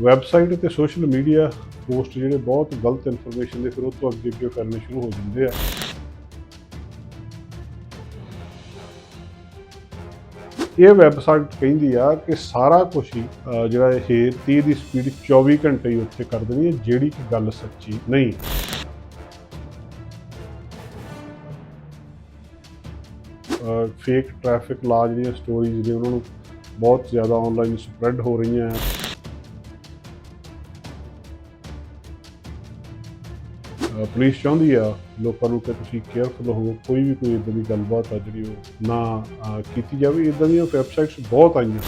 Website ਤੇ social media post ਜਿਹੜੇ ਬਹੁਤ ਗਲਤ ਇਨਫੋਰਮੇਸ਼ਨ ਦੇ ਫਿਰ ਉਹ ਤੋਂ ਅੱਗੇ ਅੱਗੇ ਕਰਨੇ ਸ਼ੁਰੂ ਹੋ ਜਾਂਦੇ ਆ। ਇਹ ਵੈਬਸਾਈਟ ਕਹਿੰਦੀ ਆ ਕਿ ਸਾਰਾ ਕੁਝ ਹੀ ਜਿਹੜਾ ਇਹ 30 ਦੀ ਸਪੀਡ 24 ਘੰਟੇ ਹੀ ਉੱਥੇ ਕਰ ਦੇਣੀ ਹੈ, ਜਿਹੜੀ ਕਿ ਗੱਲ ਸੱਚੀ ਨਹੀਂ। ਫੇਕ ਟ੍ਰੈਫਿਕ ਲਾ ਜਿਹੜੀਆਂ ਸਟੋਰੀਜ਼ ਨੇ, ਉਹਨਾਂ ਨੂੰ ਬਹੁਤ ਜ਼ਿਆਦਾ ਆਨਲਾਈਨ ਸਪਰੈਡ ਹੋ ਰਹੀਆਂ। ਆ ਪੁਲਿਸ ਚਾਹੁੰਦੀ ਆ, ਲੋਕਾਂ ਨੂੰ ਕਿ ਤੁਸੀਂ ਕੇਅਰਫੁਲ ਹੋਵੋ ਕੋਈ ਵੀ ਕੋਈ ਇਦਾਂ ਦੀ ਗੱਲਬਾਤ ਆ ਜਿਹੜੀ ਉਹ ਨਾ ਕੀਤੀ ਜਾਵੇ। ਇਦਾਂ ਦੀਆਂ ਵੈਬਸਾਈਟਸ ਬਹੁਤ ਆਈਆਂ।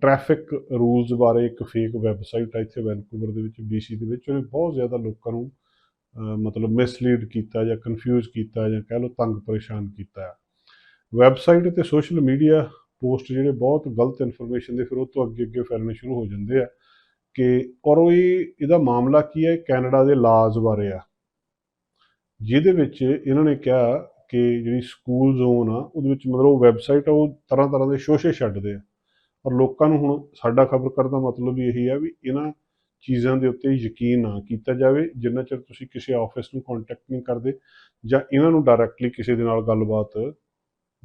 ਟ੍ਰੈਫਿਕ ਰੂਲਸ ਬਾਰੇ ਇੱਕ ਫੇਕ ਵੈਬਸਾਈਟ ਆ ਇੱਥੇ ਵੈਨਕੂਵਰ ਦੇ ਵਿੱਚ BC ਦੇ ਵਿੱਚ। ਉਹਨੇ ਬਹੁਤ ਜ਼ਿਆਦਾ ਲੋਕਾਂ ਨੂੰ ਮਤਲਬ ਮਿਸਲੀਡ ਕੀਤਾ ਜਾਂ ਕਨਫਿਊਜ਼ ਕੀਤਾ ਜਾਂ ਕਹਿ ਲਓ ਤੰਗ ਪਰੇਸ਼ਾਨ ਕੀਤਾ। ਹੈ ਵੈਬਸਾਈਟ ਤੇ ਸੋਸ਼ਲ ਮੀਡੀਆ ਪੋਸਟ ਜਿਹੜੇ ਬਹੁਤ ਗਲਤ ਇਨਫੋਰਮੇਸ਼ਨ ਦੇ ਫਿਰ ਉਹ ਤੋਂ ਅੱਗੇ ਅੱਗੇ ਫੈਲਣੇ ਸ਼ੁਰੂ ਹੋ ਜਾਂਦੇ ਆ ਕਿ ਔਰ ਉਹ ਇਹ ਇਹਦਾ ਮਾਮਲਾ ਕੀ ਹੈ? ਕੈਨੇਡਾ ਦੇ ਲਾਜ਼ ਬਾਰੇ ਆ। ਜਿਹਦੇ ਵਿੱਚ ਇਹਨਾਂ ਨੇ ਕਿਹਾ ਕਿ ਜਿਹੜੀ ਸਕੂਲ ਜ਼ੋਨ ਆ, ਉਹਦੇ ਵਿੱਚ ਮਤਲਬ ਉਹ ਵੈਬਸਾਈਟ ਆ, ਉਹ ਤਰ੍ਹਾਂ ਤਰ੍ਹਾਂ ਦੇ ਸ਼ੋਸ਼ੇ ਛੱਡਦੇ ਆ। ਔਰ ਲੋਕਾਂ ਨੂੰ ਹੁਣ ਸਾਡਾ ਖਬਰ ਕਰਨ ਦਾ ਮਤਲਬ ਵੀ ਇਹੀ ਆ ਵੀ ਇਹਨਾਂ ਚੀਜ਼ਾਂ ਦੇ ਉੱਤੇ ਯਕੀਨ ਨਾ ਕੀਤਾ ਜਾਵੇ, ਜਿੰਨਾ ਚਿਰ ਤੁਸੀਂ ਕਿਸੇ ਆਫਿਸ ਨੂੰ ਕੰਟੈਕਟ ਨਹੀਂ ਕਰਦੇ ਜਾਂ ਇਹਨਾਂ ਨੂੰ ਡਾਇਰੈਕਟਲੀ ਕਿਸੇ ਦੇ ਨਾਲ ਗੱਲਬਾਤ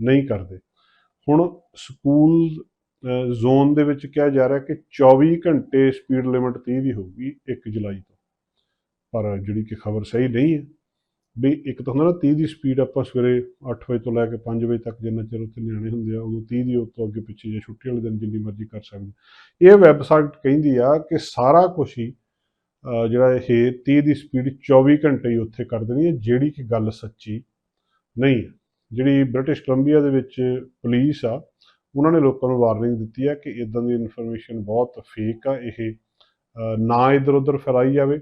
ਨਹੀਂ ਕਰਦੇ। ਹੁਣ ਸਕੂਲ ਜ਼ੋਨ ਦੇ ਵਿੱਚ ਕਿਹਾ ਜਾ ਰਿਹਾ ਕਿ 24 ਘੰਟੇ ਸਪੀਡ ਲਿਮਟ 30 ਦੀ ਹੋਊਗੀ 1 ਜੁਲਾਈ ਤੋਂ। ਪਰ ਜਿਹੜੀ ਕਿ ਖਬਰ ਸਹੀ ਨਹੀਂ ਹੈ, ਵੀ ਇੱਕ ਤਾਂ ਹੁੰਦਾ ਨਾ 30 ਦੀ ਸਪੀਡ ਆਪਾਂ ਸਵੇਰੇ 8 ਵਜੇ ਤੋਂ ਲੈ ਕੇ 5 ਵਜੇ ਤੱਕ ਜਿੰਨਾ ਚਿਰ ਉੱਥੇ ਨਿਆਣੇ ਹੁੰਦੇ ਆ, ਉਦੋਂ 30 ਦੀ ਉਸ ਅੱਗੇ ਪਿੱਛੇ ਜਾਂ ਛੁੱਟੀ ਵਾਲੇ ਦਿਨ ਜਿੰਨੀ ਮਰਜ਼ੀ ਕਰ ਸਕਦੇ ਇਹ ਵੈਬਸਾਈਟ ਕਹਿੰਦੀ ਆ ਕਿ ਸਾਰਾ ਕੁਝ ਹੀ ਜਿਹੜਾ ਇਹ 30 ਦੀ ਸਪੀਡ 24 ਘੰਟੇ ਹੀ ਉੱਥੇ ਕਰ ਦੇਣੀ ਹੈ, ਜਿਹੜੀ ਕਿ ਗੱਲ ਸੱਚੀ ਨਹੀਂ ਹੈ। ਜਿਹੜੀ ਬ੍ਰਿਟਿਸ਼ ਕੋਲੰਬੀਆ ਦੇ ਵਿੱਚ ਪੁਲਿਸ ਆ, ਉਹਨਾਂ ਨੇ ਲੋਕਾਂ ਨੂੰ ਵਾਰਨਿੰਗ ਦਿੱਤੀ ਹੈ ਕਿ ਇਦਾਂ ਦੀ ਇਨਫੋਰਮੇਸ਼ਨ ਬਹੁਤ ਫੇਕ ਆ, ਇਹ ਨਾ ਇਧਰ ਉਧਰ ਫੈਲਾਈ ਜਾਵੇ।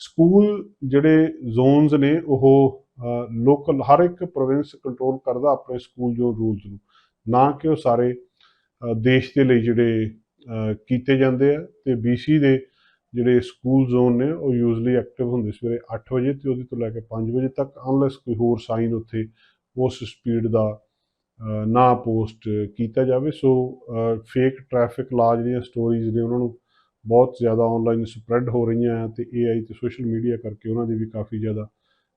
ਸਕੂਲ ਜਿਹੜੇ ਜ਼ੋਨਸ ਨੇ, ਉਹ ਲੋਕਲ ਹਰ ਇੱਕ ਪ੍ਰੋਵਿੰਸ ਕੰਟਰੋਲ ਕਰਦਾ ਆਪਣੇ ਸਕੂਲ ਜੋ ਰੂਲਸ ਨੂੰ, ਨਾ ਕਿ ਉਹ ਸਾਰੇ ਦੇਸ਼ ਦੇ ਲਈ ਜਿਹੜੇ ਕੀਤੇ ਜਾਂਦੇ ਆ। ਤੇ BC ਦੇ ਜਿਹੜੇ ਸਕੂਲ ਜ਼ੋਨ ਨੇ, ਉਹ ਯੂਜ਼ਲੀ ਐਕਟਿਵ ਹੁੰਦੇ ਸਵੇਰੇ 8 ਵਜੇ ਤੇ ਉਹਦੇ ਤੋਂ ਲੈ ਕੇ 5 ਵਜੇ ਤੱਕ ਅਨਲੈਸ ਕੋਈ ਹੋਰ ਸਾਈਨ ਉੱਥੇ ਉਸ ਸਪੀਡ ਦਾ ਨਾ ਪੋਸਟ ਕੀਤਾ ਜਾਵੇ। ਸੋ ਫੇਕ ਟ੍ਰੈਫਿਕ ਲਾ ਜਿਹੜੀਆਂ ਸਟੋਰੀਜ਼ ਨੇ, ਉਹਨਾਂ ਨੂੰ ਬਹੁਤ ਜ਼ਿਆਦਾ ਆਨਲਾਈਨ ਸਪਰੈਡ ਹੋ ਰਹੀਆਂ ਹੈ ਤੇ AI ਤੇ ਸੋਸ਼ਲ ਮੀਡੀਆ ਕਰਕੇ ਉਹਨਾਂ ਦੀ ਵੀ ਕਾਫੀ ਜ਼ਿਆਦਾ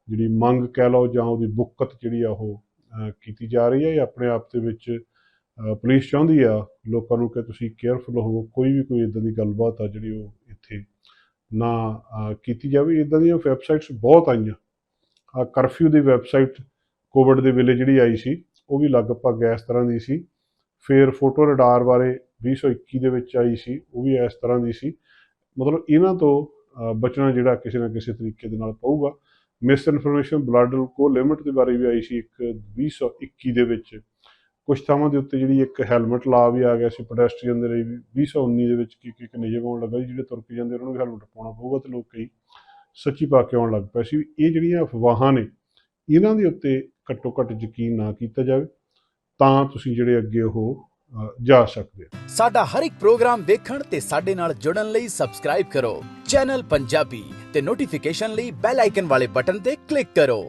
ਜਿਹੜੀ ਮੰਗ ਕਹਿ ਲਓ ਜਾਂ ਉਹਦੀ ਬੁੱਕਤ ਜਿਹੜੀ ਆ ਉਹ ਕੀਤੀ ਜਾ ਰਹੀ ਹੈ ਇਹ ਆਪਣੇ ਆਪ ਦੇ ਵਿੱਚ ਪੁਲਿਸ ਚਾਹੁੰਦੀ ਆ, ਲੋਕਾਂ ਨੂੰ ਕਿ ਤੁਸੀਂ ਕੇਅਰਫੁਲ ਹੋਵੋ, ਕੋਈ ਵੀ ਕੋਈ ਇਦਾਂ ਦੀ ਗੱਲਬਾਤ ਆ ਜਿਹੜੀ ਉਹ ਇੱਥੇ ਨਾ ਕੀਤੀ ਜਾਵੇ। ਇਦਾਂ ਦੀਆਂ ਵੈਬਸਾਈਟਸ ਬਹੁਤ ਆਈਆਂ। ਆ ਕਰਫਿਊ ਦੀ ਵੈਬਸਾਈਟ ਕੋਵਿਡ ਦੇ ਵੇਲੇ ਜਿਹੜੀ ਆਈ ਸੀ, ਉਹ ਵੀ ਲਗਭਗ ਇਸ ਤਰ੍ਹਾਂ ਦੀ ਸੀ। ਫਿਰ ਫੋਟੋ ਰਡਾਰ ਬਾਰੇ 2021 ਦੇ ਵਿੱਚ ਆਈ ਸੀ, ਉਹ ਵੀ ਇਸ ਤਰ੍ਹਾਂ ਦੀ ਸੀ। ਮਤਲਬ ਇਹਨਾਂ ਤੋਂ ਬਚਣਾ ਜਿਹੜਾ ਕਿਸੇ ਨਾ ਕਿਸੇ ਤਰੀਕੇ ਦੇ ਨਾਲ ਪਊਗਾ। ਮਿਸ ਇਨਫੋਰਮੇਸ਼ਨ ਬਲੱਡ ਕੋ ਲਿਮਟ ਦੇ ਬਾਰੇ ਵੀ ਆਈ ਸੀ ਇੱਕ 2021 ਦੇ ਵਿੱਚ। ਕੁਝ ਥਾਵਾਂ ਦੇ ਉੱਤੇ ਜਿਹੜੀ ਇੱਕ ਹੈਲਮਟ ਲਾ ਵੀ ਆ ਗਿਆ ਸੀ ਪੈਡੈਸਟਰੀਅਨ ਦੇ ਲਈ ਵੀ 2019 ਦੇ ਵਿੱਚ ਕੀ ਕੀ ਨਿਯਮ ਆਉਣ ਲੱਗਾ ਸੀ, ਜਿਹੜੇ ਤੁਰ ਕੇ ਜਾਂਦੇ ਉਹਨਾਂ ਨੂੰ ਵੀ ਹੈਲਮਟ ਪਾਉਣਾ ਪਊਗਾ ਤੇ ਲੋਕ ਕਈ ਸੱਚੀ ਪਾ ਕੇ ਆਉਣ ਲੱਗ ਪਏ ਸੀ। ਇਹ ਜਿਹੜੀਆਂ ਅਫਵਾਹਾਂ ਨੇ, ਇਹਨਾਂ ਦੇ ਉੱਤੇ ਘੱਟੋ ਘੱਟ ਯਕੀਨ ਨਾ ਕੀਤਾ ਜਾਵੇ, ਤਾਂ ਤੁਸੀਂ ਜਿਹੜੇ ਅੱਗੇ ਉਹ ਜਾ ਸਕਦੇ ਹੋ। ਸਾਡਾ ਹਰ ਇੱਕ ਪ੍ਰੋਗਰਾਮ ਵੇਖਣ ਤੇ ਸਾਡੇ ਨਾਲ ਜੁੜਨ ਲਈ ਸਬਸਕ੍ਰਾਈਬ ਕਰੋ। ਚੈਨਲ ਪੰਜਾਬੀ ਤੇ ਨੋਟੀਫਿਕੇਸ਼ਨ ਲਈ ਬੈਲ ਆਈਕਨ ਵਾਲੇ ਬਟਨ ਤੇ ਕਲਿੱਕ ਕਰੋ।